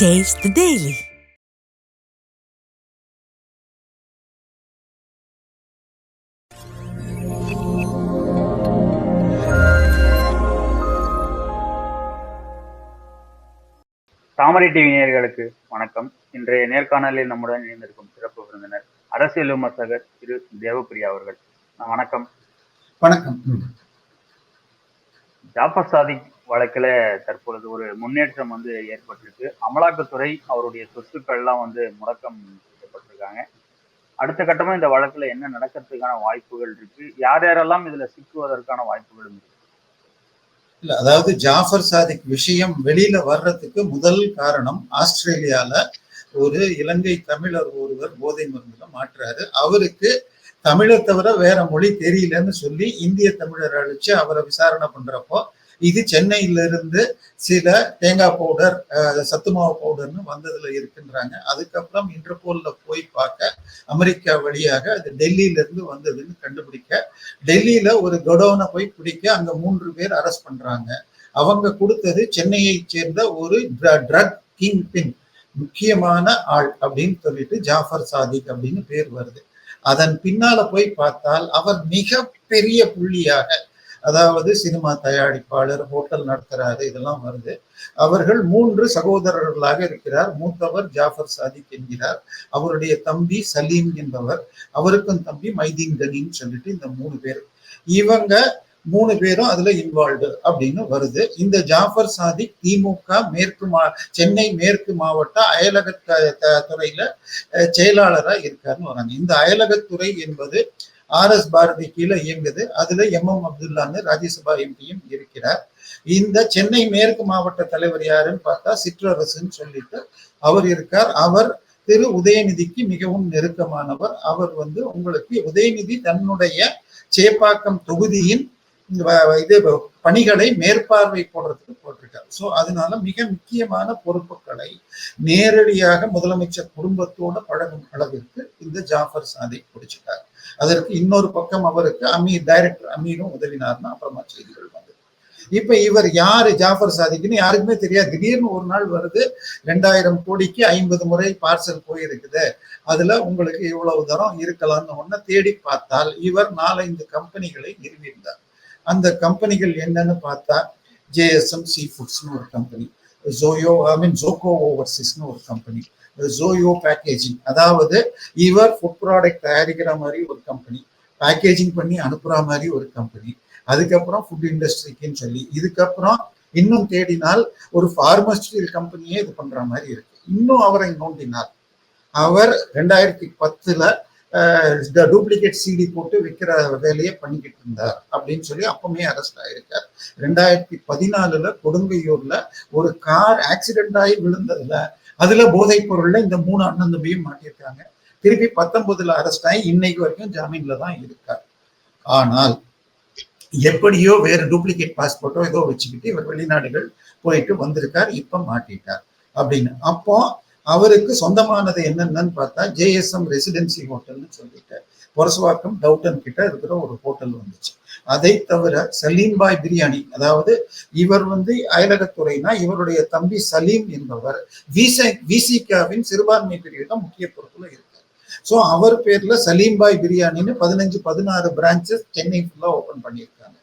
Taste the Daily. Thamarai TV நேயர்களுக்கு வணக்கம் இன்றைய நேர்காணலில் நம்முடன் இணைந்திருக்கும் சிறப்பு விருந்தினர் அரசியல் விமர்சகர் திரு தேவப்பிரியா அவர்கள் வணக்கம் வணக்கம். ஜாஃபர் சாதிக் வழக்கில் தற்பொழுது ஒரு முன்னேற்றம் வந்து ஏற்பட்டிருக்கு. அமலாக்கத்துறை அவருடைய சொத்துக்கள்லாம் வந்து முடக்கம் செய்யப்பட்டிருக்காங்க. அடுத்த கட்டமாக இந்த வழக்கில் என்ன நடக்கிறதுக்கான வாய்ப்புகள் இருக்கு? யார் யாரெல்லாம் இதில் சிக்குவதற்கான வாய்ப்புகளும் இருக்கு? இல்லை அதாவது ஜாஃபர் சாதிக் விஷயம் வெளியில வர்றதுக்கு முதல் காரணம் ஆஸ்திரேலியால ஒரு இலங்கை தமிழர் ஒருவர் போதை மருந்துல மாற்றுறாரு அவருக்கு தமிழை தவிர வேற மொழி தெரியலன்னு சொல்லி இந்திய தமிழர் அழிச்சு அவரை விசாரணை பண்றப்போ இது சென்னையில இருந்து சில தேங்காய் பவுடர் சத்து மாவு பவுடர்னு வந்ததுல இருக்குன்றாங்க. அதுக்கப்புறம் இன்டர்போல்ல போய் பார்க்க அமெரிக்கா வழியாக அது டெல்லியில இருந்து வந்ததுன்னு கண்டுபிடிக்க டெல்லியில ஒரு கொடோனை போய் பிடிக்க அங்க மூன்று பேர் அரெஸ்ட் பண்றாங்க. அவங்க கொடுத்தது சென்னையை சேர்ந்த ஒரு ட்ரக் கிங் பின் முக்கியமான ஆள் அப்படின்னு சொல்லிட்டு ஜாஃபர் சாதிக் அப்படின்னு பேர் வருது. அதன் பின்னால போய் பார்த்தால் அவர் மிக பெரிய புள்ளியாக அதாவது சினிமா தயாரிப்பாளர் ஹோட்டல் நடத்துறாரு இதெல்லாம் வருது. அவர்கள் மூன்று சகோதரர்களாக இருக்கிறார். மூத்தவர் ஜாஃபர் சாதிக் என்கிறார். அவருடைய தம்பி சலீம் என்பவர். அவருக்கும் தம்பி மைதீன் கனின்னு சொல்லிட்டு இந்த மூணு பேர். இவங்க மூணு பேரும் அதுல இன்வால்வ்டு அப்படின்னு வருது. இந்த ஜாஃபர் சாதிக் திமுக மேற்கு மா சென்னை மேற்கு மாவட்ட அயலக துறையில செயலாளராக செயலாளரா இருக்காருன்னு வராங்க. இந்த அயலகத்துறை என்பது ஆர் எஸ் பாரதி கீழே இயங்குது. அதுல எம் எம் அப்துல்லான்னு ராஜ்யசபா எம்பியும் இருக்கிறார். இந்த சென்னை மேற்கு மாவட்ட தலைவர் யாருன்னு பார்த்தா சிற்றரசுன்னு சொல்லிட்டு அவர் இருக்கார். அவர் திரு உதயநிதிக்கு மிகவும் நெருக்கமானவர். அவர் வந்து உங்களுக்கு உதயநிதி தன்னுடைய சேப்பாக்கம் தொகுதியின் இது பணிகளை மேற்பார்வை போடுறதுக்கு போட்டிருக்காரு. ஸோ அதனால மிக முக்கியமான பொறுப்புகளை நேரடியாக முதலமைச்சர் குடும்பத்தோட பழகும் அளவிற்கு இந்த ஜாஃபர் சாதிக் பிடிச்சிட்டார். அதற்கு இன்னொரு பக்கம் அவருக்கு அமீர் டைரக்டர் அமீரும் உதவினார்னா அப்புறமா செய்திகள் வந்தது. இப்ப இவர் யாரு? ஜாஃபர் சாதிக்குன்னு யாருக்குமே தெரியாது. திடீர்னு ஒரு நாள் வருது ரெண்டாயிரம் கோடிக்கு ஐம்பது முறை பார்சல் போயிருக்குது. அதுல உங்களுக்கு இவ்வளவு தரம் இருக்கலாம்னு ஒன்ன தேடி பார்த்தால் இவர் நாலஞ்சு கம்பெனிகளை நிறுவியிருந்தார். அந்த கம்பெனிகள் என்னன்னு பார்த்தா ஜேஎஸ்எம் சி ஃபுட்ஸ்னு ஒரு கம்பெனி. ஜோயோ ஐ மீன் ஜோகோ ஓவர்சீஸ்னு ஒரு கம்பெனி ஜோயோ பேக்கேஜிங் அதாவது இவர் ஃபுட் ப்ராடக்ட் தயாரிக்கிற மாதிரி ஒரு கம்பெனி பேக்கேஜிங் பண்ணி அனுப்புற மாதிரி ஒரு கம்பெனி அதுக்கப்புறம் ஃபுட் இண்டஸ்ட்ரிக்குன்னு சொல்லி இதுக்கப்புறம் இன்னும் தேடினால் ஒரு ஃபார்மஸ்டிக்கல் கம்பெனியே இது பண்ற மாதிரி இருக்கு. இன்னும் அவரை நோண்டினார் அவர் ரெண்டாயிரத்தி பத்துல டூப்ளிகேட் சிடி போட்டு விற்கிற வேலையை பண்ணிக்கிட்டு இருந்தார் அப்படின்னு சொல்லி அப்பவுமே அரெஸ்ட் ஆயிருக்கார். ரெண்டாயிரத்தி பதினாலுல கொடுங்கையூர்ல ஒரு கார் ஆக்சிடென்ட் ஆகி விழுந்ததுல அதுல போதைப் பொருள்ல இந்த மூணு அண்ணன் தம்பியும் மாட்டியிருக்காங்க. திருப்பி பத்தொன்பதுல அரெஸ்ட் ஆகி இன்னைக்கு வரைக்கும் ஜாமீன்ல தான் இருக்கார். ஆனால் எப்படியோ வேற டூப்ளிகேட் பாஸ்போர்ட்டோ ஏதோ வச்சுக்கிட்டு இவர் வெளிநாடுகள் போயிட்டு வந்திருக்கார் இப்ப மாட்டிட்டார் அப்படின்னு. அப்போ அவருக்கு சொந்தமானது என்னென்னு பார்த்தா ஜேஎஸ்எம் ரெசிடென்சி ஹோட்டல்னு சொல்லிட்டு பொரசுவாக்கம் டவுட்டன் கிட்ட இருக்கிற ஒரு ஹோட்டல் வந்துச்சு. அதை தவிர சலீம் பாய் பிரியாணி அதாவது இவர் வந்து அயலகத்துறைனா இவருடைய தம்பி சலீம் என்பவர் விசே விசிகாவின் சிறுபான்மை பிரிவுல முக்கிய பொறுப்புல இருக்கார். ஸோ அவர் பேர்ல சலீம் பாய் பிரியாணின்னு பதினஞ்சு பதினாறு பிரான்ச்சஸ் சென்னை ஃபுல்லா ஓபன் பண்ணியிருக்காங்க.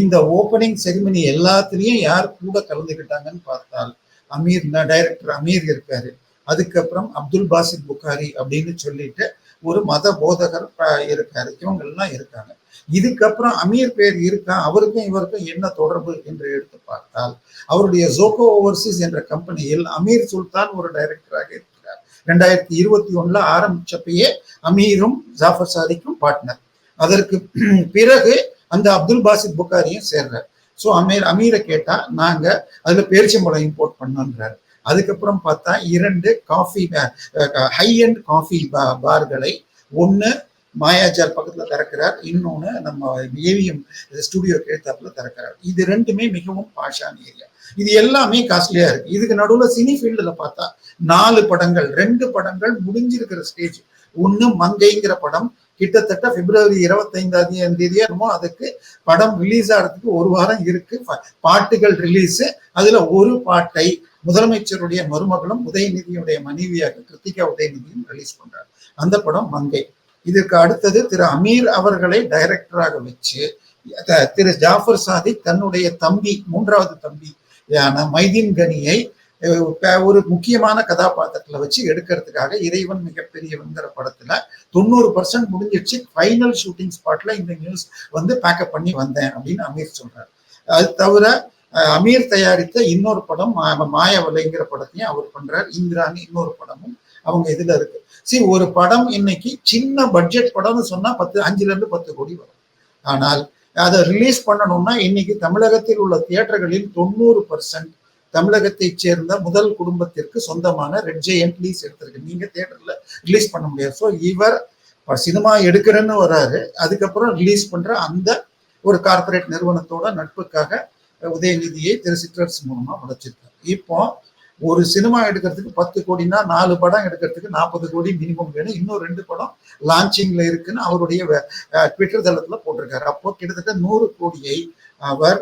இந்த ஓப்பனிங் செரிமனி எல்லாத்துலயும் யார் கூட கலந்துக்கிட்டாங்கன்னு பார்த்தால் அமீர் டைரக்டர் அமீர் இருக்காரு. அதுக்கப்புறம் அப்துல் பாசித் புகாரி அப்படின்னு சொல்லிட்டு ஒரு மத போதகர் இருக்காரு. இவங்க எல்லாம் இருக்காங்க. இதுக்கப்புறம் அமீர் பேர் இருக்கா? அவருக்கும் இவருக்கும் என்ன தொடர்பு என்று எடுத்து பார்த்தால் அவருடைய ஜோகோ ஓவர்சீஸ் என்ற கம்பெனியில் அமீர் சுல்தான் ஒரு டைரக்டராக இருக்கிறார். ரெண்டாயிரத்தி இருபத்தி ஒண்ணுல ஆரம்பிச்சப்பயே அமீரும் ஜாஃபர் சாதிக்கும் பார்ட்னர் அதற்கு பிறகு அந்த அப்துல் பாசித் புகாரியும் சேர்றார். ஸோ அமீர் அமீரை கேட்டா நாங்க அதுல பேரிச்சம்பழம் இம்போர்ட் பண்ணோன்றாரு அதுக்கப்புறம் பார்த்தா இரண்டு காஃபி ஹை அண்ட் காஃபி பார்களை ஒன்று மாயாஜால் பக்கத்தில் திறக்கிறார். இன்னொன்று நம்ம ஏவிஎம் ஸ்டுடியோ கேட்டாப்புல திறக்கிறார். இது ரெண்டுமே மிகவும் பாஷான ஏரியா இது எல்லாமே காஸ்ட்லியா இருக்கு. இதுக்கு நடுவில் சினி ஃபீல்டில் பார்த்தா நாலு படங்கள் ரெண்டு படங்கள் முடிஞ்சிருக்கிற ஸ்டேஜ் ஒன்று மங்கைங்கிற படம். கிட்டத்தட்ட பிப்ரவரி இருபத்தைந்தாம் தேதியா என்னமோ அதுக்கு படம் ரிலீஸ் ஆகிறதுக்கு ஒரு வாரம் இருக்கு. பாட்டுகள் ரிலீஸு அதில் ஒரு பாட்டை முதலமைச்சருடைய மருமகளும் உதயநிதியுடைய மனைவியாக கிருத்திகா உதயநிதியும் ரிலீஸ் பண்றாரு. அந்த படம் மங்கை. இதற்கு அடுத்தது திரு அமீர் அவர்களை டைரக்டராக வச்சு திரு ஜாஃபர் சாதிக் தன்னுடைய தம்பி மூன்றாவது தம்பி மைதீன் கனியை ஒரு முக்கியமான கதாபாத்திரத்துல வச்சு எடுக்கிறதுக்காக இறைவன் மிகப்பெரியவங்கிற படத்துல தொண்ணூறு பர்சன்ட் முடிஞ்சிடுச்சு. ஃபைனல் ஷூட்டிங் ஸ்பாட்ல இந்த நியூஸ் வந்து பேக்கப் பண்ணி வந்தேன் அப்படின்னு அமீர் சொல்றாரு. அது தவிர அமீர் தயாரித்த இன்னொரு படம் மா- மாயவலைங்கிற படத்தையும் அவர் பண்றார். இந்திராணி இன்னொரு படமும் அவங்க இதுல இருக்கு. சரி ஒரு படம் இன்னைக்கு சின்ன பட்ஜெட் படம்னு சொன்னா பத்து அஞ்சுல இருந்து பத்து கோடி வரும். ஆனால் அதை ரிலீஸ் பண்ணணும்னா இன்னைக்கு தமிழகத்தில் உள்ள தியேட்டர்களில் தொண்ணூறு பர்சன்ட் தமிழகத்தைச் சேர்ந்த முதல் குடும்பத்திற்கு சொந்தமான ரெட் ஜெயண்ட் லீஸ் எடுத்திருக்கு. நீங்க தியேட்டர்ல ரிலீஸ் பண்ண முடியாது. ஸோ இவர் சினிமா எடுக்கிறேன்னு வராரு அதுக்கப்புறம் ரிலீஸ் பண்ற அந்த ஒரு கார்ப்பரேட் நிறுவனத்தோட நட்புக்காக உதயநிதியை திரு சிட்ரஸ் மூலமா உழைச்சிருக்காரு இப்போ ஒரு சினிமா எடுக்கிறதுக்கு பத்து கோடினா நாலு படம் எடுக்கிறதுக்கு நாற்பது கோடி மினிமம் வேணும். இன்னும் ரெண்டு படம் லான்ச்சிங்ல இருக்குன்னு அவருடைய ட்விட்டர் தளத்துல போட்டிருக்காரு. அப்போ கிட்டத்தட்ட நூறு கோடியை அவர்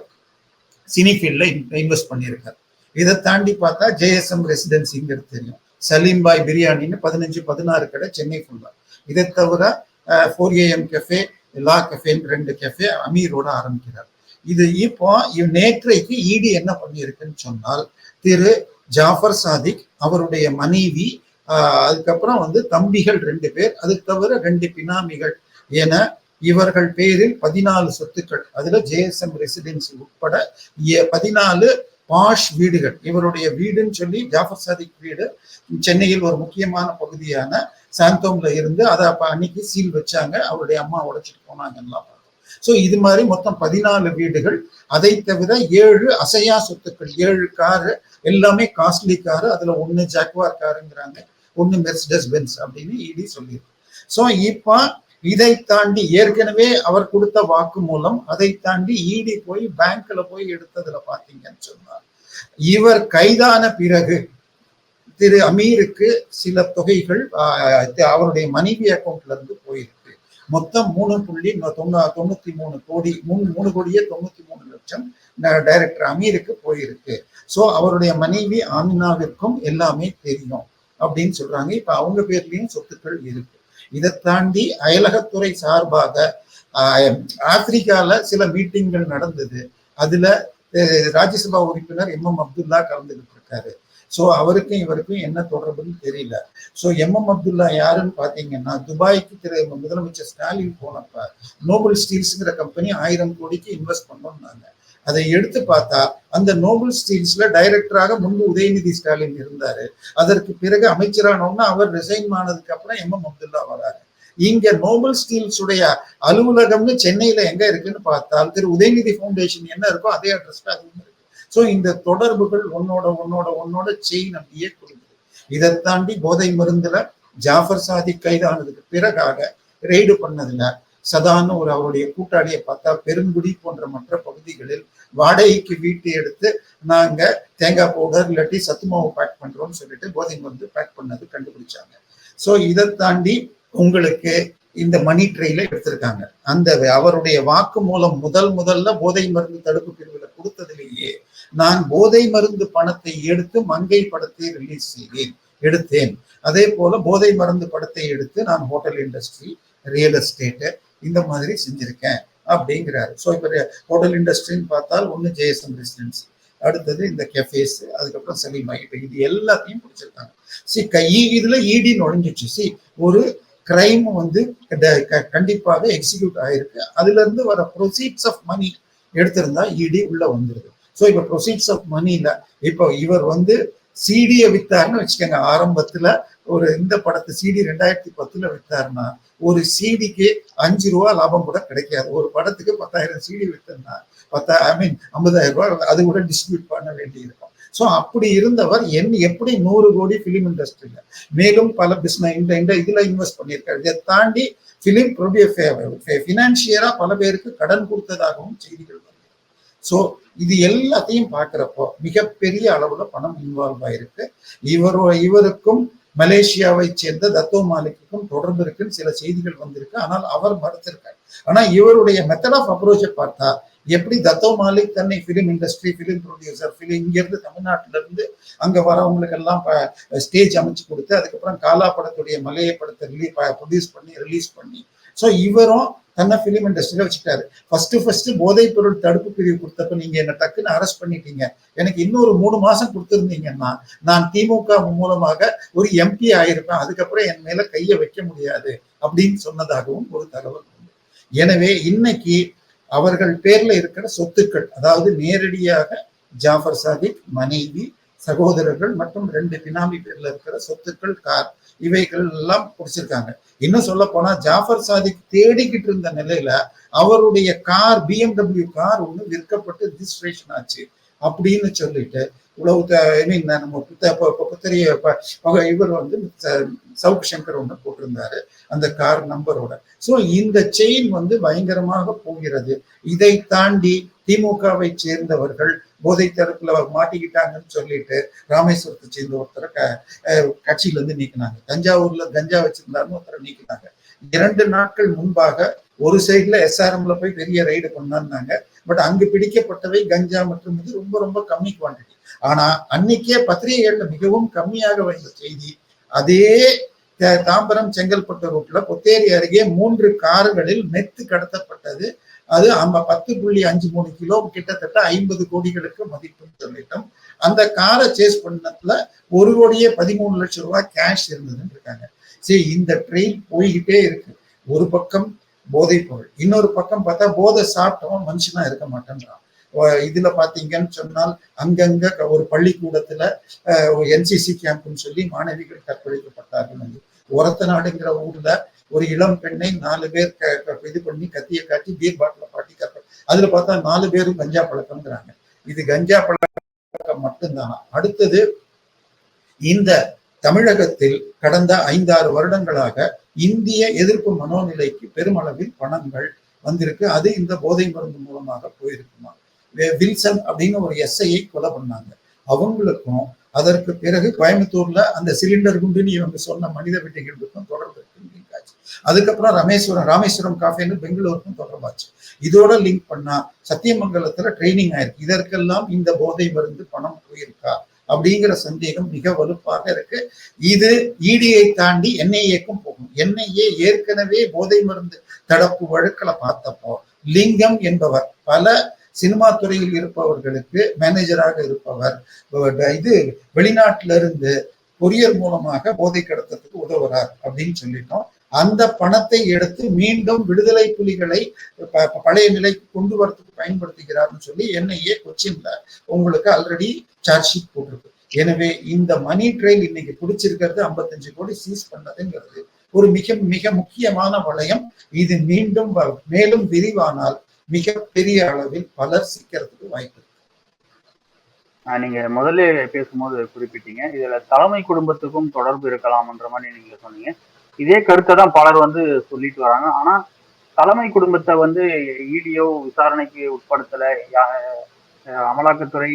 சினி ஃபீல்ட்ல இன்வெஸ்ட் பண்ணியிருக்காரு. இதை தாண்டி பார்த்தா ஜேஎஸ்எம் ரெசிடென்சிங்கிறது தெரியும். சலீம்பாய் பிரியாணின்னு பதினஞ்சு பதினாறு கடை சென்னை ஃபுல்லா இதை தவிர ஃபோர் ஏஎம் கெஃபே லா கெஃபேன்னு ரெண்டு கெஃபே அமீரோட ஆரம்பிக்கிறார். இது இப்போ இவ் நேற்றைக்கு இடி என்ன பண்ணியிருக்குன்னு சொன்னால் திரு ஜாஃபர் சாதிக் அவருடைய மனைவி அதுக்கப்புறம் வந்து தம்பிகள் ரெண்டு பேர் அது தவிர ரெண்டு பினாமிகள் என இவர்கள் பேரில் பதினாலு சொத்துக்கள் அதுல ஜேஎஸ்எம் ரெசிடென்சி உட்பட பதினாலு பாஷ் வீடுகள் இவருடைய வீடுன்னு சொல்லி ஜாஃபர் சாதிக் வீடு சென்னையில் ஒரு முக்கியமான பகுதியான சாந்தோம்ல இருந்து அதை அப்ப அன்னைக்கு சீல் வச்சாங்க அவருடைய அம்மா உடைச்சிட்டு போனாங்கலாம் ஸோ இது மாதிரி மொத்தம் பதினாலு வீடுகள். அதை தவிர ஏழு அசையா சொத்துக்கள் ஏழு காரு எல்லாமே காஸ்ட்லி காரு. அதுல ஒன்னு ஜாக்வார் காருங்கிறாங்க ஒன்னு மெர்சிடஸ் பென்ஸ் அப்படின்னு இடி சொல்லியிருக்கு. ஸோ இப்போ இதை தாண்டி ஏற்கனவே அவர் கொடுத்த வாக்கு மூலம் அதை தாண்டி இடி போய் பேங்க்ல போய் எடுத்ததுல பாத்தீங்கன்னு சொன்னார் இவர் கைதான பிறகு திரு அமீருக்கு சில தொகைகள் அவருடைய மனைவி அக்கௌண்ட்ல இருந்து போயிருக்கு. மொத்தம் மூணு புள்ளி தொண்ணூத்தி மூணு கோடி மூணு மூணு கோடியே தொண்ணூத்தி மூணு லட்சம் டைரக்டர் அமீருக்கு போயிருக்கு. ஸோ அவருடைய மனைவி ஆமினாவிற்கும் எல்லாமே தெரியும் அப்படின்னு சொல்றாங்க. இப்ப அவங்க பேர்லயும் சொத்துக்கள் இருக்கு. இதை தாண்டி அயலகத்துறை சார்பாக ஆப்பிரிக்கால சில மீட்டிங்கள் நடந்தது. அதுல ராஜ்யசபா உறுப்பினர் எம். எம். அப்துல்லா கலந்துகிட்டு இருக்காரு. சோ அவருக்கும் இவருக்கும் என்ன தொடர்புன்னு தெரியல. சோ எம் எம் அப்துல்லா யாருன்னு பார்த்தீங்கன்னா துபாய்க்கு திரு முதலமைச்சர் ஸ்டாலின் போனப்ப நோபல் ஸ்டீல்ஸுங்கிற கம்பெனி ஆயிரம் கோடிக்கு இன்வெஸ்ட் பண்ணோம்னாங்க. அதை எடுத்து பார்த்தா அந்த நோபல் ஸ்டீல்ஸ்ல டைரக்டராக முன்பு உதயநிதி ஸ்டாலின் இருந்தாரு. அதற்கு பிறகு அமைச்சரானோம்னா அவர் ரிசைன் ஆனதுக்கு அப்புறம் எம் எம் அப்துல்லா வராரு. இங்க நோபல் ஸ்டீல்ஸ் உடைய அலுவலகம்னு சென்னையில எங்க இருக்குன்னு பார்த்தால் திரு உதயநிதி ஃபவுண்டேஷன் என்ன இருக்கோ அதே அட்ரஸ்ல அதுவும் இருக்கு. ஸோ இந்த தொடர்புகள் உன்னோட உன்னோட உன்னோட செயின் அப்படியே கொடுக்குது இதை தாண்டி போதை மருந்துல ஜாஃபர் சாதி கைதானதுக்கு பிறகாக ரெய்டு பண்ணதுல சதான்னு ஒரு அவருடைய கூட்டாளியை பார்த்தா பெருங்குடி போன்ற மற்ற பகுதிகளில் வாடகைக்கு வீட்டு எடுத்து நாங்க தேங்காய் பவுடர் இல்லாட்டி சத்து மாவு பேக் பண்றோம்னு சொல்லிட்டு போதை மருந்து பேக் பண்ணது கண்டுபிடிச்சாங்க. ஸோ இதை தாண்டி உங்களுக்கு இந்த மணி ட்ரெயில எடுத்திருக்காங்க. அந்த அவருடைய வாக்கு மூலம் முதல் முதல்ல போதை மருந்து தடுப்பு பிரிவில் கொடுத்ததிலேயே நான் போதை மருந்து பணத்தை எடுத்து மங்கை படத்தை ரிலீஸ் செய்தேன் எடுத்தேன். அதே போல போதை மருந்து படத்தை எடுத்து நான் ஹோட்டல் இண்டஸ்ட்ரி ரியல் எஸ்டேட்டு இந்த மாதிரி செஞ்சிருக்கேன் அப்படிங்கிறாரு. ஸோ இப்போ ஹோட்டல் இண்டஸ்ட்ரின்னு பார்த்தால் ஒன்று ஜேஎஸ்எம் ரெசிடென்சி அடுத்தது இந்த கெஃபேஸ் அதுக்கப்புறம் செலிமா இப்போ இது எல்லாத்தையும் பிடிச்சிருக்காங்க. சி கை இதுல இடி நுழைஞ்சிச்சு. சி ஒரு கிரைம் வந்து கண்டிப்பாக எக்ஸிக்யூட் ஆயிருக்கு. அதுல இருந்து வர ப்ரொசீட்ஸ் ஆஃப் மணி எடுத்திருந்தா இடி உள்ள வந்துருது. ஸோ இப்போ ப்ரொசீட்ஸ் ஆஃப் மணியில் இப்போ இவர் வந்து சிடியை வித்தாருன்னு வச்சுக்கோங்க. ஆரம்பத்துல ஒரு இந்த படத்தை சிடி ரெண்டாயிரத்தி பத்துல வித்தாருன்னா ஒரு சிடிக்கு அஞ்சு ரூபா லாபம் கூட கிடைக்காது. ஒரு படத்துக்கு பத்தாயிரம் சிடி வித்தோம்னா பத்தா ஐ மீன் ஐம்பதாயிரம் ரூபாய் அது கூட டிஸ்ட்ரிபியூட் பண்ண வேண்டியிருக்கும். ஸோ அப்படி இருந்தவர் என் எப்படி நூறு கோடி ஃபிலிம் இண்டஸ்ட்ரியில் மேலும் பல பிஸ்னஸ் இந்த இந்த இதில் இன்வெஸ்ட் பண்ணியிருக்காரு. இதை தாண்டி பிலிம் பினான்சியரா பல பேருக்கு கடன் கொடுத்ததாகவும் செய்திகள் வருது ஸோ இது எல்லாத்தையும் பார்க்குறப்போ மிகப்பெரிய அளவுல பணம் இன்வால்வ் ஆயிருக்கு. இவர் இவருக்கும் மலேசியாவை சேர்ந்த தத்தோ மாலிக்குக்கும் தொடர்பு இருக்குன்னு சில செய்திகள் வந்திருக்கு. ஆனால் அவர் மறுத்திருக்கார். ஆனா இவருடைய மெத்தட் ஆஃப் அப்ரோச்சை பார்த்தா எப்படி தத்தோ மாலிக் தன்னை film industry film producer film இங்கேருந்து இருந்து அங்கே இருந்து அங்க வரவங்களுக்கு எல்லாம் ஸ்டேஜ் அமைச்சு கொடுத்து அதுக்கப்புறம் காலா படத்துடைய மலைய படத்தை ரிலீஸ் ப்ரொடியூஸ் பண்ணி ரிலீஸ் பண்ணி. ஸோ இவரும் தன்னை ஃபிலிம் இண்டஸ்ட்ரியில வச்சுட்டாரு ஃபர்ஸ்ட் ஃபர்ஸ்ட் போதைப் பொருள் தடுப்பு பிரிவு கொடுத்தப்ப நீங்க என்ன டக்குன்னு அரெஸ்ட் பண்ணிட்டீங்க. எனக்கு இன்னொரு மூணு மாசம் கொடுத்துருந்தீங்கன்னா நான் திமுக மூலமாக ஒரு எம்பி ஆயிருப்பேன். அதுக்கப்புறம் என் மேல கையை வைக்க முடியாது அப்படின்னு சொன்னதாகவும் ஒரு தகவல் எனவே இன்னைக்கு அவர்கள் பேர்ல இருக்கிற சொத்துக்கள் அதாவது நேரடியாக ஜாஃபர் சாதிக் மனைவி சகோதரர்கள் மற்றும் ரெண்டு பினாமி பேர்ல இருக்கிற சொத்துக்கள் கார் இவைகள் எல்லாம் பிடிச்சிருக்காங்க. இன்னும் சொல்ல போனா ஜாஃபர் சாதிக் தேடிக்கிட்டு இருந்த நிலையில அவருடைய கார் பிஎம்டபிள்யூ கார் ஒன்று விற்கப்பட்டு ரிஜிஸ்ட்ரேஷன் ஆச்சு. அப்படின்னு சொல்லிட்டு உலகத்தை மீன் நம்ம புத்தரிய இவர் வந்து ச- சவுக் சங்கர் ஒன்று போட்டிருந்தாரு. அந்த கார் நம்பரோட ஸோ இந்த செயின் வந்து பயங்கரமாக போகிறது. இதை தாண்டி திமுகவை சேர்ந்தவர்கள் போதை தரப்புல மாட்டிக்கிட்டாங்கன்னு சொல்லிட்டு ராமேஸ்வரத்தை சேர்ந்த ஒருத்தரை க- கட்சியிலேருந்து கட்சியில இருந்து நீக்கினாங்க. தஞ்சாவூர்ல கஞ்சா வச்சிருந்தாருன்னு ஒருத்தரை நீக்கினாங்க. இரண்டு நாட்கள் முன்பாக ஒரு சைடுல எஸ்ஆர்எம்ல போய் பெரிய ரைடு கொண்டாந்தாங்க பட் அங்கு பிடிக்கப்பட்டவை கஞ்சா மற்றும் இது ரொம்ப ரொம்ப கம்மி குவான்டிட்டி ஆனா அன்னைக்கே பத்திரிகைகள்ல மிகவும் கம்மியாக வந்த செய்தி அதே த- தாம்பரம் செங்கல்பட்டு ரூட்ல பொத்தேரி அருகே மூன்று கார்களில் மெத்து கடத்தப்பட்டது. அது அம்ப பத்து புள்ளி அஞ்சு மூணு கிலோ கிட்டத்தட்ட ஐம்பது கோடிகளுக்கு மதிப்புன்னு சொல்லிட்டோம். அந்த காரை சேஸ் பண்ணதுல ஒரு கோடியே பதிமூணு லட்சம் ரூபாய் கேஷ் இருந்ததுன்னு இருக்காங்க. சரி இந்த ட்ரெயின் போய்கிட்டே இருக்கு. ஒரு பக்கம் போதைப் பொருள் இன்னொரு பக்கம் பார்த்தா போதை சாப்பிட்டவன் மனுஷனா இருக்க மாட்டேன்றான். இதுல பாத்தீங்கன்னு சொன்னால் அங்கங்க ஒரு பள்ளிக்கூடத்துல என்சிசி கேம்ப்னு சொல்லி மாணவிகள் கற்பழிக்கப்பட்டார்கள் வந்து ஒரத்த நாடுங்கிற ஊர்ல ஒரு இளம் பெண்ணை நாலு பேர் க- இது பண்ணி கத்திய காட்டி பீர் பாட்டில பாட்டி கற்ப அதுல பார்த்தா நாலு பேரும் கஞ்சா பழக்கம்ங்கிறாங்க. இது கஞ்சா பழக்கம் மட்டும்தான். அடுத்தது இந்த தமிழகத்தில் கடந்த ஐந்தாறு வருடங்களாக இந்திய எதிர்ப்பு மனோநிலைக்கு பெருமளவில் பணங்கள் வந்திருக்கு. அது இந்த போதை மருந்து மூலமாக போயிருக்குமா? வில்சன் அப்படின்னு ஒரு எஸ்ஐயை கொலை பண்ணாங்க. அவங்களுக்கும் அதற்கு பிறகு கோயம்புத்தூர்ல அந்த சிலிண்டர் குண்டுன்னு இவங்க சொன்ன மனித வெட்டிகளுக்கும் தொடர்பு ஆச்சு. அதுக்கப்புறம் ரமேஸ்வரம் ராமேஸ்வரம் காஃபேன்னு பெங்களூருக்கும் தொடர்பாச்சு. இதோட லிங்க் பண்ணா சத்தியமங்கலத்துல ட்ரைனிங் ஆயிருக்கு. இதற்கெல்லாம் இந்த போதை மருந்து பணம் போயிருக்கா? அப்படிங்கிற சந்தேகம் மிக வலுப்பாக இருக்கு. இது இடியை தாண்டி என்ஐஏக்கும் போகும். என்ஐஏ ஏற்கனவே போதை மருந்து தடுப்பு வழக்கில் பார்த்தப்போ லிங்கம் என்பவர் பல சினிமா துறையில் இருப்பவர்களுக்கு மேனேஜராக இருப்பவர் இது வெளிநாட்டில இருந்து கொரியர் மூலமாக போதை கடத்தத்துக்கு உதவுறார் அப்படின்னு சொல்லிட்டோம். அந்த பணத்தை எடுத்து மீண்டும் விடுதலை புலிகளை பழைய நிலைக்கு கொண்டு வரத்துக்கு பயன்படுத்துகிறார்னு சொல்லி என்ஐஏ கொச்சின்ல உங்களுக்கு ஆல்ரெடி சார்ஜ் ஷீட் போட்டிருக்கு. எனவே இந்த மணி ட்ரெயில் இன்னைக்கு பிடிச்சிருக்கிறது 55 கோடி சீஸ் பண்ணதுங்கிறது ஒரு மிக மிக முக்கியமான வளையம். இது மீண்டும் வ- மேலும் விரிவானால் மிக பெரிய அளவில் பலர் சிக்கிறதுக்கு வாய்ப்பு ஆஹ் நீங்க முதல்ல பேசும்போது குறிப்பிட்டீங்க. இதுல தலைமை குடும்பத்துக்கும் தொடர்பு இருக்கலாம்ன்ற மாதிரி நீங்க சொன்னீங்க. இதே கருத்தை தான் பலர் வந்து சொல்லிட்டு வராங்க. ஆனா தலைமை குடும்பத்தை வந்து இடியோ விசாரணைக்கு உட்படுத்தல யா- அமலாக்கத்துறை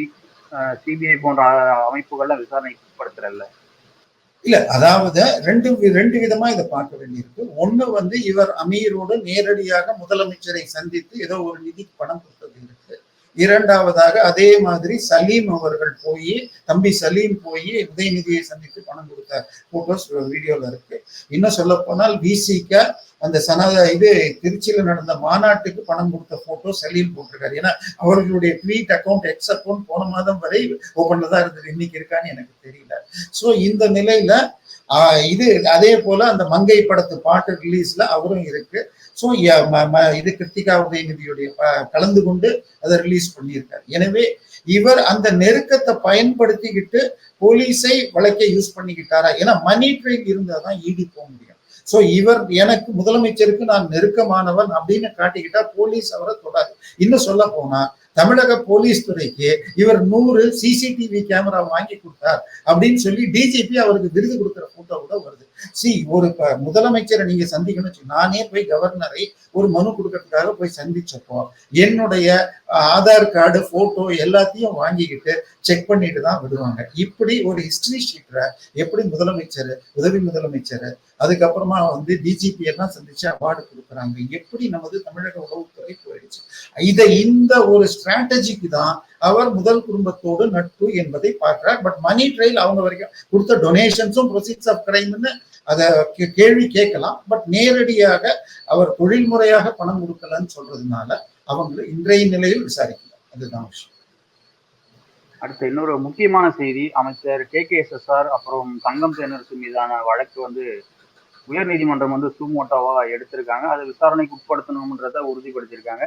சிபிஐ போன்ற அமைப்புகள்ல அமைப்புகள்லாம் விசாரணைக்கு உட்படுத்தல. இல்ல அதாவது ரெண்டு ரெண்டு விதமா இதை பார்க்க வேண்டியிருக்கு. ஒண்ணு வந்து இவர் அமீரோடு நேரடியாக முதலமைச்சரை சந்தித்து ஏதோ ஒரு நிதிக்கு பணம் இரண்டாவதாக அதே மாதிரி சலீம் அவர்கள் போய் தம்பி சலீம் போய் உதயநிதியை சந்தித்து பணம் கொடுத்த போட்டோஸ் வீடியோல இருக்கு. இன்னும் சொல்ல போனால் விசிக்க அந்த சனத இது திருச்சியில நடந்த மாநாட்டுக்கு பணம் கொடுத்த போட்டோ சலீம் போட்டிருக்காரு. ஏன்னா அவர்களுடைய ட்வீட் அக்கௌண்ட் எக்ஸ் அக்கௌண்ட் போன மாதம் வரை ஓபன்ல தான் இருந்தது. இன்னைக்கு இருக்கான்னு எனக்கு தெரியல. சோ இந்த நிலையில இது அதே போல அந்த மங்கை படத்து பாட்டு ரிலீஸ்ல அவரும் இருக்கு. ஸோ இது கிருத்திகா உதயநிதியுடைய கலந்து கொண்டு அதை ரிலீஸ் பண்ணியிருக்காரு. எனவே இவர் அந்த நெருக்கத்தை பயன்படுத்திக்கிட்டு போலீஸை வழக்க யூஸ் பண்ணிக்கிட்டாரா? ஏன்னா மணி ட்ரெயின் இருந்தால் தான் ஈடி போக முடியும். ஸோ இவர் எனக்கு முதலமைச்சருக்கு நான் நெருக்கமானவன் அப்படின்னு காட்டிக்கிட்டா போலீஸ் அவரை தொடாது. இன்னும் சொல்ல போனா தமிழக போலீஸ் துறைக்கு இவர் நூறு சிசிடிவி கேமரா வாங்கி கொடுத்தார் அப்படின்னு சொல்லி டிஜிபி அவருக்கு விருது கொடுக்குற போட்டோ கூட வருது. சி ஒரு முதலமைச்சரை நீங்க சந்திக்கணும்னு நானே போய் கவர்னரை ஒரு மனு கொடுக்கறதுக்காக போய் சந்திச்சப்போ என்னுடைய ஆதார் கார்டு போட்டோ எல்லாத்தையும் வாங்கிக்கிட்டு செக் பண்ணிட்டு தான் விடுவாங்க இப்படி ஒரு ஹிஸ்டரி ஷீட்டரை எப்படி முதலமைச்சர் உதவி முதலமைச்சர் அதுக்கப்புறமா வந்து டிஜிபி எல்லாம் சந்திச்சு அவார்டு கொடுக்குறாங்க. எப்படி நமது தமிழக உளவுத்துறை போயிடுச்சு. இதை இந்த ஒரு ஸ்ட்ராட்டஜிக்கு தான் அவர் முதல் குடும்பத்தோடு நட்பு என்பதை பார்க்கிறார். பட் மணி ட்ரையல் அவங்க வரைக்கும் கொடுத்த டொனேஷன்ஸும் ப்ரொசீட்ஸ் ஆஃப் கிரைம்னு அதை கேள்வி கேட்கலாம். பட் நேரடியாக அவர் தொழில்முறையாக பணம் கொடுக்கலன்னு சொல்றதுனால அவங்களை இன்றைய நிலையில் விசாரிக்கல அதுதான் விஷயம். அடுத்து இன்னொரு முக்கியமான செய்தி. அமைச்சர் K K S S R அப்புறம் தங்கம் தென்னரசு மீதான வழக்கு வந்து உயர் நீதிமன்றம் வந்து சுமோட்டோவா எடுத்திருக்காங்க. அதை விசாரணைக்கு உட்படுத்தணும்ன்றத உறுதிப்படுத்தியிருக்காங்க.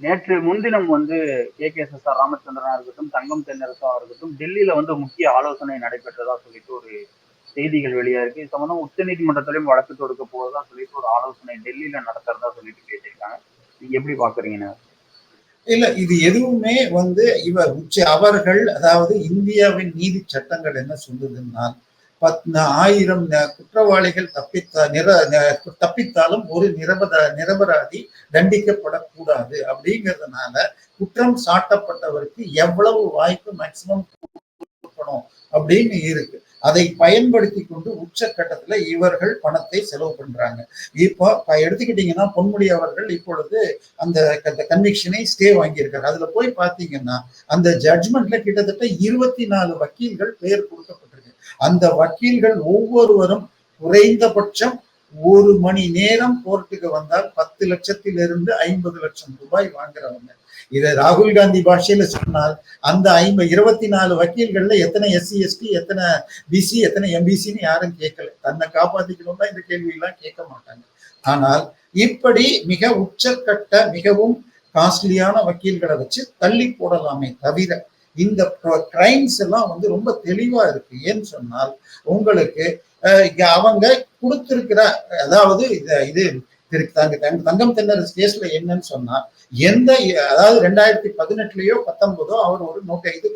நேற்று முன்தினம் வந்து K K S S R ராமச்சந்திரனா இருக்கட்டும் தங்கம் தென்னரசா இருக்கட்டும் டெல்லியில வந்து முக்கிய ஆலோசனை நடைபெற்றதா சொல்லிட்டு ஒரு செய்திகள் வெளியா இருக்கு. இது சம்பந்தம் உச்ச நீதிமன்றத்திலையும் வழக்கு தொடுக்க போறதா சொல்லிட்டு ஒரு ஆலோசனை டெல்லியில நடத்துறதா சொல்லிட்டு கேட்டிருக்காங்க. நீங்க எப்படி பாக்குறீங்க இல்ல இது எதுவுமே வந்து இவர் உச்ச அவர்கள் அதாவது இந்தியாவின் நீதி சட்டங்கள் என்ன சொல்லுதுன்னா பத் ஆயிரம் குற்றவாளிகள் தப்பித்த நிர தப்பித்தாலும் ஒரு நிரபத நிரபராதி தண்டிக்கப்படக்கூடாது. அப்படிங்கிறதுனால குற்றம் சாட்டப்பட்டவருக்கு எவ்வளவு வாய்ப்பு மேக்சிமம் கொடுக்கணும் அப்படின்னு இருக்கு. அதை பயன்படுத்தி கொண்டு உச்சக்கட்டத்துல இவர்கள் பணத்தை செலவு பண்றாங்க. இப்போ எடுத்துக்கிட்டிங்கன்னா எடுத்துக்கிட்டீங்கன்னா பொன்முடி அவர்கள் இப்பொழுது அந்த கன்விக்ஷனை ஸ்டே வாங்கியிருக்காரு. அதுல போய் பாத்தீங்கன்னா அந்த ஜட்ஜ்மெண்ட்ல கிட்டத்தட்ட இருபத்தி நாலு வக்கீல்கள் பெயர் கொடுக்கப்பட்டிருக்கு. அந்த வக்கீல்கள் ஒவ்வொருவரும் குறைந்தபட்சம் ஒரு மணி நேரம் கோர்ட்டுக்கு வந்தால் பத்து லட்சத்திலிருந்து ஐம்பது லட்சம் ரூபாய் வாங்குறவங்க. இதை ராகுல் காந்தி பாஷையில சொன்னால் அந்த ஐம்பது இருபத்தி நாலு வக்கீல்கள்ல எத்தனை எஸ்சி எஸ்டி எத்தனை பிசி எத்தனை எம்பிசின்னு யாரும் கேட்கல. தன்னை காப்பாத்திக்கணும்னா இந்த கேள்வியெல்லாம் கேட்க மாட்டாங்க. ஆனால் இப்படி மிக உச்சக்கட்ட மிகவும் காஸ்ட்லியான வக்கீல்களை வச்சு தள்ளி போடலாமே தவிர இந்த கிரைம்ஸ் எல்லாம் வந்து ரொம்ப தெளிவா இருக்கு. ஏன்னு சொன்னால் உங்களுக்கு இங்க அவங்க கொடுத்திருக்கிற அதாவது இது இது திரு தங்க தங்க- தங்கம் தென்னரசு கேஸ்ல என்னன்னு சொன்னா எந்த அதாவது ரெண்டாயிரத்தி பதினெட்டுலயோ பத்தொன்பதோ அவர் ஒரு நோட்டை இது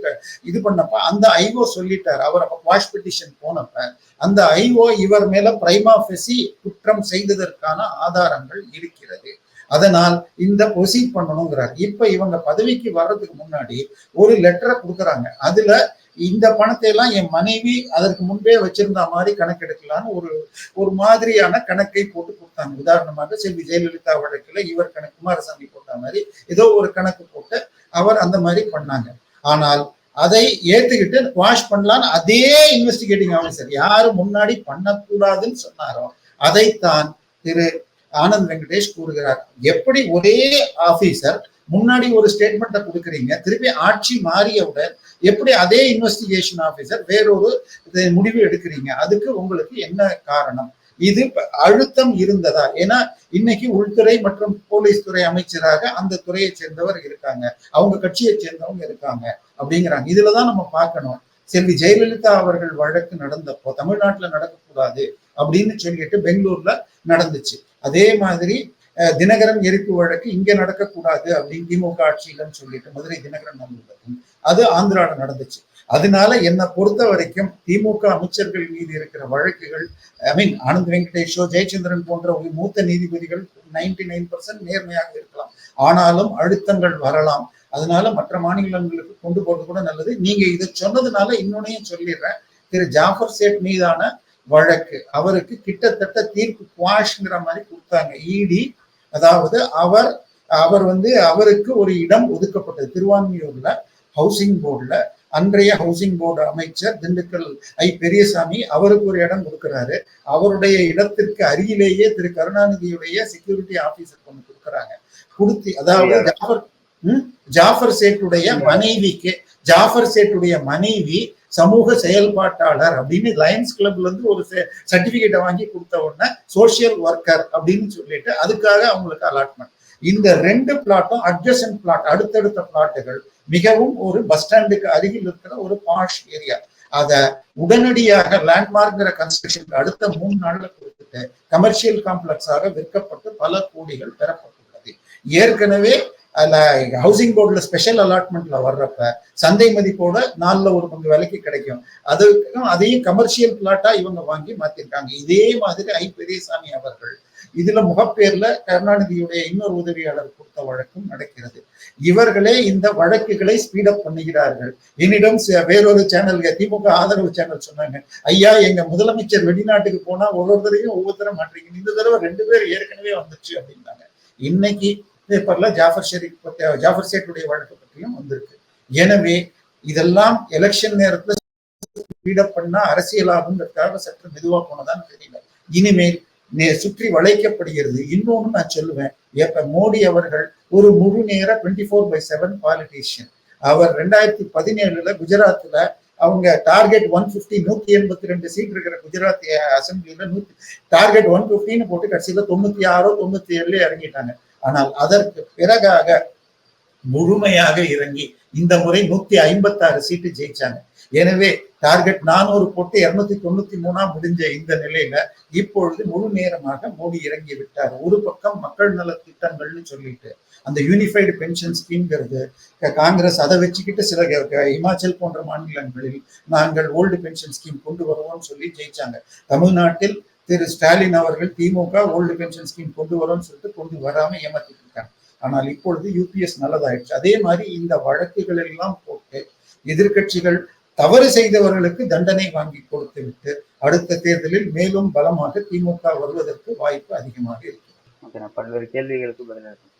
இது பண்ணப்ப அந்த ஐஓ சொல்லிட்டார். அவர் அப்ப வாஷ் பெட்டிஷன் போனப்ப அந்த ஐஓ இவர் மேல பிரைமா ஃபெசி குற்றம் செய்ததற்கான ஆதாரங்கள் இருக்கிறது. அதனால் இந்த ப்ரொசீட் பண்ணணுங்கிறார். இப்ப இவங்க பதவிக்கு வர்றதுக்கு முன்னாடி ஒரு லெட்டரை கொடுக்குறாங்க. அதுல இந்த பணத்தை எல்லாம் என் மனைவி அதற்கு முன்பே வச்சிருந்த மாதிரி கணக்கெடுக்கலாம்னு ஒரு ஒரு மாதிரியான கணக்கை போட்டு கொடுத்தாங்க. உதாரணமாக செல்வி ஜெயலலிதா வழக்கில் இவர் கணக்கு குமாரசாமி போட்ட மாதிரி ஏதோ ஒரு கணக்கு போட்டு அவர் அந்த மாதிரி பண்ணாங்க. ஆனால் அதை ஏத்துக்கிட்டு வாஷ் பண்ணலான்னு அதே இன்வெஸ்டிகேட்டிங் ஆஃபீஸர் யாரு முன்னாடி பண்ணக்கூடாதுன்னு சொன்னாரோ அதைத்தான் திரு ஆனந்த் வெங்கடேஷ் கூறுகிறார். எப்படி ஒரே ஆபீசர் முன்னாடி ஒரு ஸ்டேட்மெண்ட்டை கொடுக்குறீங்க. திருப்பி ஆட்சி மாறியவுடன் எப்படி அதே இன்வெஸ்டிகேஷன் ஆஃபீஸர் வேறொரு முடிவு எடுக்கிறீங்க? அதுக்கு உங்களுக்கு என்ன காரணம்? இது அழுத்தம் இருந்ததா? ஏன்னா இன்னைக்கு உள்துறை மற்றும் போலீஸ் துறை அமைச்சராக அந்த துறையை சேர்ந்தவர் இருக்காங்க. அவங்க கட்சியை சேர்ந்தவங்க இருக்காங்க அப்படிங்கிறாங்க. இதுலதான் நம்ம பார்க்கணும். செல்வி ஜெயலலிதா அவர்கள் வழக்கு நடந்தப்போ தமிழ்நாட்டுல நடக்கக்கூடாது அப்படின்னு சொல்லிட்டு பெங்களூர்ல நடந்துச்சு. அதே மாதிரி தினகரன் எரிப்பு வழக்கு இங்க நடக்கக்கூடாது அப்படின்னு திமுக ஆட்சியிலன்னு சொல்லிட்டு மதுரை தினகரன் அலுவலகம் அது ஆந்திராவில் நடந்துச்சு. அதனால என்னை பொறுத்த வரைக்கும் திமுக அமைச்சர்கள் மீது இருக்கிற வழக்குகள் ஐ மீன் ஆனந்த் வெங்கடேஷோ ஜெயச்சந்திரன் போன்ற மூத்த நீதிபதிகள் நைன்டி நைன் பர்சன்ட் நேர்மையாக இருக்கலாம். ஆனாலும் அழுத்தங்கள் வரலாம். அதனால மற்ற மாநிலங்களுக்கு கொண்டு போறது கூட நல்லது. நீங்க இதை சொன்னதுனால இன்னொன்னையும் சொல்லிடுறேன். திரு ஜாஃபர் சேட் மீதான வழக்கு அவருக்கு கிட்டத்தட்ட தீர்ப்பு குவாஷ்ங்கிற மாதிரி கொடுத்தாங்க. இடி அதாவது அவர் அவர் வந்து அவருக்கு ஒரு இடம் ஒதுக்கப்பட்டது. திருவான்மியூர்ல ஹவுசிங் போர்டுல அன்றைய ஹவுசிங் போர்டு அமைச்சர் திண்டுக்கல் ஐ. பெரியசாமி அவருக்கு ஒரு இடம் கொடுக்கிறாரு. அவருடைய இடத்திற்கு அருகிலேயே திரு. கருணாநிதியுடைய செக்யூரிட்டி ஆபீசர் ஒன்று கொடுக்குறாங்க. கொடுத்து அதாவது ஜாஃபர்? ஜாஃபர் சேட்டுடைய மனைவிக்கு ஜாஃபர் சேட்டுடைய மனைவி சமூக செயல்பாட்டாளர் அப்படின்னு லயன்ஸ் கிளப்ல இருந்து ஒரு சர்டிபிகேட்டை வாங்கி கொடுத்த உடனே சோசியல் ஒர்க்கர் அப்படின்னு சொல்லிட்டு அதுக்காக அவங்களுக்கு அலாட்மெண்ட் இந்த ரெண்டு பிளாட்டும் அட்ஜசன் பிளாட் அடுத்தடுத்த பிளாட்டுகள் மிகவும் ஒரு பஸ் ஸ்டாண்டுக்கு அருகில் இருக்கிற ஒரு பாஷ் ஏரியா அத உடனடியாக லேண்ட்மார்க்ங்கிற கன்ஸ்ட்ரக்ஷனுக்கு அடுத்த மூணு நாள்ல கொடுத்துட்டு கமர்ஷியல் காம்ப்ளெக்ஸாக விற்கப்பட்டு பல கோடிகள் பெறப்பட்டுள்ளது. ஏற்கனவே ஹவுசிங் போர்டுல ஸ்பெஷல் அலாட்மெண்ட்ல வர்றப்ப சந்தை மதிப்போட நாலுல ஒரு பங்கு விலைக்கு கிடைக்கும். அதுக்கும் அதையும் கமர்ஷியல் பிளாட்டா இவங்க வாங்கி மாத்திருக்காங்க. இதே மாதிரி ஐ பெரியசாமி அவர்கள் இதுல முகப்பேர்ல கருணாநிதியுடைய இன்னொரு உதவியாளர் கொடுத்த வழக்கும் நடக்கிறது. இவர்களே இந்த வழக்குகளை ஸ்பீடப் பண்ணுகிறார்கள். என்னிடம் வேறொரு சேனல் திமுக ஆதரவு சேனல் சொன்னாங்க. ஐயா எங்க முதலமைச்சர் வெளிநாட்டுக்கு போனா ஒவ்வொருத்தரையும் ஒவ்வொருத்தரும் மாட்டீங்க இந்த தடவை ரெண்டு பேர் ஏற்கனவே வந்துச்சு அப்படின்னாங்க. இன்னைக்கு பேப்பர்ல ஜாஃபர் ஷெரீப் பத்தி ஜாஃபர் சேட்டுடைய வழக்கு பற்றியும் வந்திருக்கு. எனவே இதெல்லாம் எலெக்ஷன் நேரத்துல ஸ்பீடப் பண்ணா அரசியலாகுங்கிறதுக்காக சற்று மெதுவா போனதான்னு தெரியல. இனிமேல் நே- சுற்றி வளைக்கப்படுகிறது. இன்னொன்னு நான் சொல்லுவேன். எப்ப மோடி அவர்கள் ஒரு முழு நேர twenty four by seven politician அவர் ரெண்டாயிரத்தி பதினேழுல குஜராத்ல அவங்க டார்கெட் ஒன் பிப்டி நூத்தி எண்பத்தி ரெண்டு சீட் இருக்கிற குஜராத் அசம்பிளியில நூத்தி டார்கெட் ஒன் பிப்டின்னு போட்டு கடைசியில தொண்ணூத்தி ஆறோ தொண்ணூத்தி ஏழுல இறங்கிட்டாங்க. ஆனால் அதற்கு பிறகாக முழுமையாக இறங்கி இந்த முறை நூத்தி ஐம்பத்தாறு சீட்டு ஜெயிச்சாங்க. எனவே டார்கெட் நானூறு போட்டு இருநூத்தி தொண்ணூத்தி மூணா முடிஞ்ச இந்த நிலையில இப்பொழுது முழு நேரமாக மோடி இறங்கி விட்டார். ஒரு பக்கம் மக்கள் நல திட்டங்கள்னு சொல்லிட்டு அந்த யூனிஃபைடு பென்ஷன் ஸ்கீம்ங்கிறது காங்கிரஸ் அதை வச்சுக்கிட்டு சில இமாச்சல் போன்ற மாநிலங்களில் நாங்கள் ஓல்டு பென்ஷன் ஸ்கீம் கொண்டு வருவோம்னு சொல்லி ஜெயிச்சாங்க. தமிழ்நாட்டில் திரு ஸ்டாலின் அவர்கள் திமுக ஓல்டு பென்ஷன் ஸ்கீம் கொண்டு வரோம்னு சொல்லிட்டு கொண்டு வராம ஏமாத்திட்டு இருக்காங்க. ஆனால் இப்பொழுது யூபிஎஸ் நல்லதாயிடுச்சு. அதே மாதிரி இந்த வழக்குகள் எல்லாம் போட்டு எதிர்க்கட்சிகள் தவறு செய்தவர்களுக்கு தண்டனை வாங்கி கொடுத்து விட்டு அடுத்த தேர்தலில் மேலும் பலமாக திமுக வருவதற்கு வாய்ப்பு அதிகமாக இருக்கு. பல்வேறு கேள்விகளுக்கு பதிலளிக்கும்